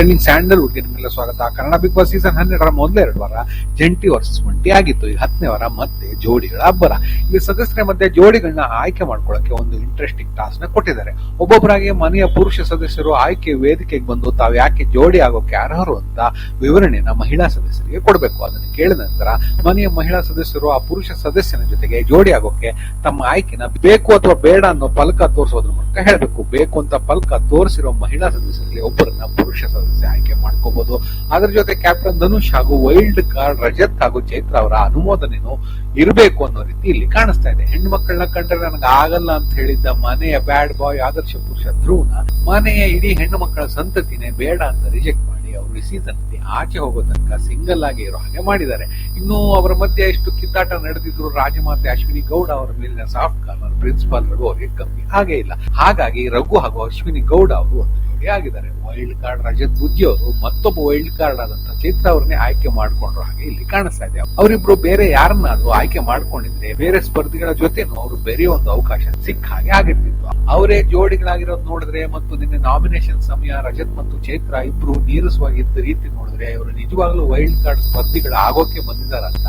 Trending ಸ್ಯಾಂಡಲ್ವುಡ್ಗೆ ನಿಮ್ಮೆಲ್ಲ ಸ್ವಾಗತ Kannada big boss season ಹನ್ನೆರಡರ ಮೊದಲ ಎರಡು ವಾರ ಜಂಟಿ ವರ್ಸಸ್ ಒಂಟಿ ಆಗಿತ್ತು. ಈ ಹತ್ತನೇ ವಾರ ಮತ್ತೆ ಜೋಡಿಗಳ ಅಬ್ಬರ ಇಲ್ಲಿ ಸದಸ್ಯರ ಮಧ್ಯೆ ಜೋಡಿಗಳನ್ನ ಆಯ್ಕೆ ಮಾಡ್ಕೊಳ್ಳಕ್ಕೆ ಒಂದು ಇಂಟ್ರೆಸ್ಟಿಂಗ್ ಟಾಸ್ಕ್ನ ಕೊಟ್ಟಿದ್ದಾರೆ. ಒಬ್ಬೊಬ್ಬರಾಗಿ ಮನೆಯ ಪುರುಷ ಸದಸ್ಯರು ಆಯ್ಕೆ ವೇದಿಕೆಗೆ ಬಂದು ತಾವು ಯಾಕೆ ಜೋಡಿ ಆಗೋಕೆ ಅರ್ಹರು ಅಂತ ವಿವರಣೆಯನ್ನ ಮಹಿಳಾ ಸದಸ್ಯರಿಗೆ ಕೊಡಬೇಕು. ಅದನ್ನು ಕೇಳಿದ ನಂತರ ಮನೆಯ ಮಹಿಳಾ ಸದಸ್ಯರು ಆ ಪುರುಷ ಸದಸ್ಯನ ಜೊತೆಗೆ ಜೋಡಿ ಆಗೋಕೆ ತಮ್ಮ ಆಯ್ಕೆನ ಬೇಕು ಅಥವಾ ಬೇಡ ಅನ್ನೋ ಫಲಕ ತೋರಿಸೋದ್ರ ಮೂಲಕ ಹೇಳಬೇಕು. ಬೇಕು ಅಂತ ಪಲ್ಕ ತೋರಿಸಿರೋ ಮಹಿಳಾ ಸದಸ್ಯರಲ್ಲಿ ಒಬ್ಬರನ್ನ ಪುರುಷ ಸದಸ್ಯ ಆಯ್ಕೆ ಮಾಡ್ಕೋಬಹುದು ಅದರ ಜೊತೆ ಕ್ಯಾಪ್ಟನ್ ಧನುಷ್ ಹಾಗೂ ವೈಲ್ಡ್ ಕಾರ್ಡ್ ರಜತ್ ಹಾಗೂ ಚೈತ್ರ ಅವರ ಅನುಮೋದನೆನೂ ಇರಬೇಕು ಅನ್ನೋ ರೀತಿ ಇಲ್ಲಿ ಕಾಣಿಸ್ತಾ ಇದೆ. ಹೆಣ್ಣು ಮಕ್ಕಳನ್ನ ಕಂಡ್ರೆ ನನಗೆ ಆಗಲ್ಲ ಅಂತ ಹೇಳಿದ್ದ ಮನೆಯ ಬ್ಯಾಡ್ ಬಾಯ್ ಆದರ್ಶ ಪುರುಷ ಧ್ರುವನ ಮನೆಯ ಇಡೀ ಹೆಣ್ಣು ಮಕ್ಕಳ ಸಂತತಿನೇ ಬೇಡ ಅಂತ ರಿಜೆಕ್ಟ್ ಮಾಡಿ. ಅವರು ಸೀಸನ್ ಸೀಸನ್ ಆಚೆ ಹೋಗೋ ತನಕ ಸಿಂಗಲ್ ಆಗಿ ಇರೋ ಹಾಗೆ ಮಾಡಿದ್ದಾರೆ. ಇನ್ನು ಅವರ ಮಧ್ಯೆ ಎಷ್ಟು ಕಿತ್ತಾಟ ನಡೆದಿದ್ರು ರಾಜಮಾತೆ ಅಶ್ವಿನಿ ಗೌಡ ಅವರ ಮೇಲಿನ ಸಾಫ್ಟ್ ಕಾರ್ನರ್, ಪ್ರಿನ್ಸಿಪಾಲ್ ರಘು ಅವರಿಗೆ ಕಮ್ಮಿ ಹಾಗೆ ಇಲ್ಲ. ಹಾಗಾಗಿ ರಘು ಹಾಗೂ ಅಶ್ವಿನಿ ಗೌಡ ಅವರು ಒಂದು ಜೋಡಿ ಆಗಿದ್ದಾರೆ. ವೈಲ್ಡ್ ಕಾರ್ಡ್ ರಜತ್ ಬುದ್ಧಿ ಅವರು ಮತ್ತೊಬ್ಬ ವೈಲ್ಡ್ ಕಾರ್ಡ್ ಆದಂತ ಚೈತ್ರ ಅವ್ರನ್ನೇ ಆಯ್ಕೆ ಮಾಡ್ಕೊಂಡ್ರು ಹಾಗೆ ಇಲ್ಲಿ ಕಾಣಿಸ್ತಾ ಇದೆ. ಅವರಿಬ್ರು ಬೇರೆ ಯಾರನ್ನಾದ್ರೂ ಆಯ್ಕೆ ಮಾಡ್ಕೊಂಡಿದ್ರೆ ಬೇರೆ ಸ್ಪರ್ಧಿಗಳ ಜೊತೆನೂ ಅವರು ಬೇರೆ ಒಂದು ಅವಕಾಶ ಸಿಕ್ಕ ಹಾಗೆ ಆಗಿರ್ತಿತ್ತು. ಅವರೇ ಜೋಡಿಗಳಾಗಿರೋದು ನೋಡಿದ್ರೆ ಮತ್ತು ನಿನ್ನೆ ನಾಮಿನೇಷನ್ ಸಮಯ ರಜತ್ ಮತ್ತು ಚೈತ್ರ ಇಬ್ರು ನೀರಸವಾಗಿದ್ದ ರೀತಿ ನೋಡಿದ್ರೆ ಇವರು ನಿಜವಾಗ್ಲೂ ವೈಲ್ಡ್ ಕಾರ್ಡ್ ಸ್ಪರ್ಧಿಗಳು ಆಗೋಕೆ ಬಂದಿದಾರಂತ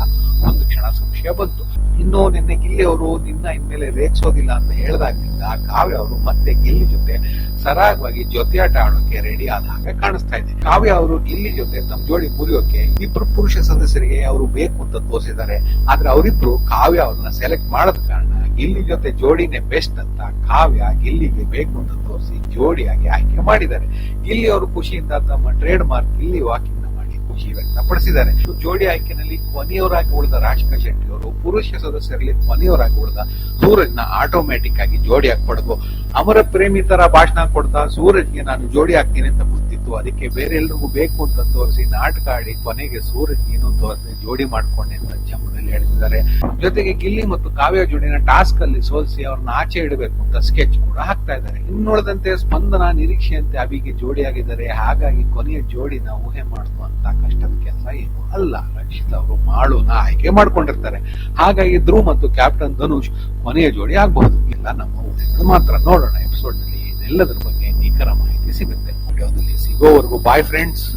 ಒಂದು ಕ್ಷಣ ಸಂಶಯ ಬಂತು. ಇನ್ನು ನಿನ್ನೆ ಗಿಲ್ಲಿ ಅವರು ನಿನ್ನ ಇನ್ಮೇಲೆ ರೇಗಿಸೋದಿಲ್ಲ ಅಂತ ಹೇಳ್ದಾಗ್ಲಿಂದ ಕಾವ್ಯ ಅವರು ಮತ್ತೆ ಗಿಲ್ಲಿ ಜೊತೆ ಸರಾಗವಾಗಿ ಜೊತೆಯಾಟ ಆಡೋಕೆ ರೆಡಿ ಆದ ಹಾಗೆ ಕಾಣಿಸ್ತಾ ಇದೆ. ಕಾವ್ಯ ಅವರು ಗಿಲ್ಲಿ ಜೊತೆ ತಮ್ಮ ಜೋಡಿ ಮುರಿಯೋಕೆ ಇಬ್ರು ಪುರುಷ ಸದಸ್ಯರಿಗೆ ಅವರು ಬೇಕು ಅಂತ ತೋರಿಸಿದ್ದಾರೆ. ಆದ್ರೆ ಅವರಿಬ್ರು ಕಾವ್ಯ ಅವ್ರನ್ನ ಸೆಲೆಕ್ಟ್ ಮಾಡದ ಕಾರಣ ಇಲ್ಲಿ ಜೊತೆ ಜೋಡಿನೇ ಬೆಸ್ಟ್ ಅಂತ ಕಾವ್ಯ ಗಿಲ್ಲಿಗೆ ಬೇಕು ಅಂತ ತೋರಿಸಿ ಜೋಡಿಯಾಗಿ ಆಯ್ಕೆ ಮಾಡಿದ್ದಾರೆ. ಇಲ್ಲಿ ಅವರು ಖುಷಿಯಿಂದ ತಮ್ಮ ಟ್ರೇಡ್ ಮಾರ್ಕ್ ಇಲ್ಲಿ ವಾಕಿಂಗ್ ಖುಷಿ ವ್ಯಕ್ತಪಡಿಸಿದ್ದಾರೆ. ಜೋಡಿ ಆಯ್ಕೆನಲ್ಲಿ ಕೊನೆಯವರಾಗಿ ಉಳಿದ ರಾಷ್ಟ್ರ ಶೆಟ್ಟಿ ಅವರು, ಪುರುಷ ಸದಸ್ಯರಲ್ಲಿ ಕೊನೆಯವರಾಗಿ ಉಳಿದ ಸೂರಜ್ನ ಆಟೋಮ್ಯಾಟಿಕ್ ಆಗಿ ಜೋಡಿ ಹಾಕ್ಬಾರ್ದು ಅಮರ ಪ್ರೇಮಿತರ ಭಾಷಣ ಕೊಡ್ತಾ ಸೂರಜ್ಗೆ ನಾನು ಜೋಡಿ ಹಾಕ್ತೀನಿ ಅಂತ ಗೊತ್ತಿತ್ತು ಅದಕ್ಕೆ ಬೇರೆ ಎಲ್ರಿಗೂ ಬೇಕು ಅಂತ ತೋರಿಸಿ ನಾಟಕ ಆಡಿ ಕೊನೆಗೆ ಸೂರಜ್ ಏನು ತೋರಿಸಿ ಜೋಡಿ ಮಾಡ್ಕೊಂಡೆ ಅಂತ ಜಮ್ಮನಲ್ಲಿ ಹೇಳ್ತಿದ್ದಾರೆ. ಜೊತೆಗೆ ಗಿಲ್ಲಿ ಮತ್ತು ಕಾವ್ಯ ಜೋಡಿನ ಟಾಸ್ಕ್ ಅಲ್ಲಿ ಸೋಲಿಸಿ ಅವ್ರನ್ನ ಆಚೆ ಇಡಬೇಕು ಅಂತ ಸ್ಕೆಚ್ ಕೂಡ ಹಾಕ್ತಾ ಇದ್ದಾರೆ. ಇನ್ನುಳಿದಂತೆ ಸ್ಪಂದನ, ನಿರೀಕ್ಷೆಯಂತೆ ಅಭಿಗೆ ಜೋಡಿಯಾಗಿದ್ದಾರೆ. ಹಾಗಾಗಿ ಕೊನೆಯ ಜೋಡಿನ ಊಹೆ ಮಾಡುವಂತ ಕಷ್ಟದ ಕೆಲಸ ಏನು ಅಲ್ಲ. ರಕ್ಷಿತ್ ಅವರು ಮಾಡೋನ ಆಯ್ಕೆ ಮಾಡ್ಕೊಂಡಿರ್ತಾರೆ. ಹಾಗಾಗಿ ಧ್ರುವ್ ಮತ್ತು ಕ್ಯಾಪ್ಟನ್ ಧನುಷ್ ಕೊನೆಯ ಜೋಡಿ ಆಗಬಹುದು. ಇಲ್ಲ, ನಮ್ಮ ಊಹೆಗಳು ಮಾತ್ರ. ನೋಡೋಣ ಎಪಿಸೋಡ್ನಲ್ಲಿ ಇದೆಲ್ಲದರ ಬಗ್ಗೆ ನಿಖರ ಮಾಹಿತಿ ಸಿಗುತ್ತೆ. go or go buy friends.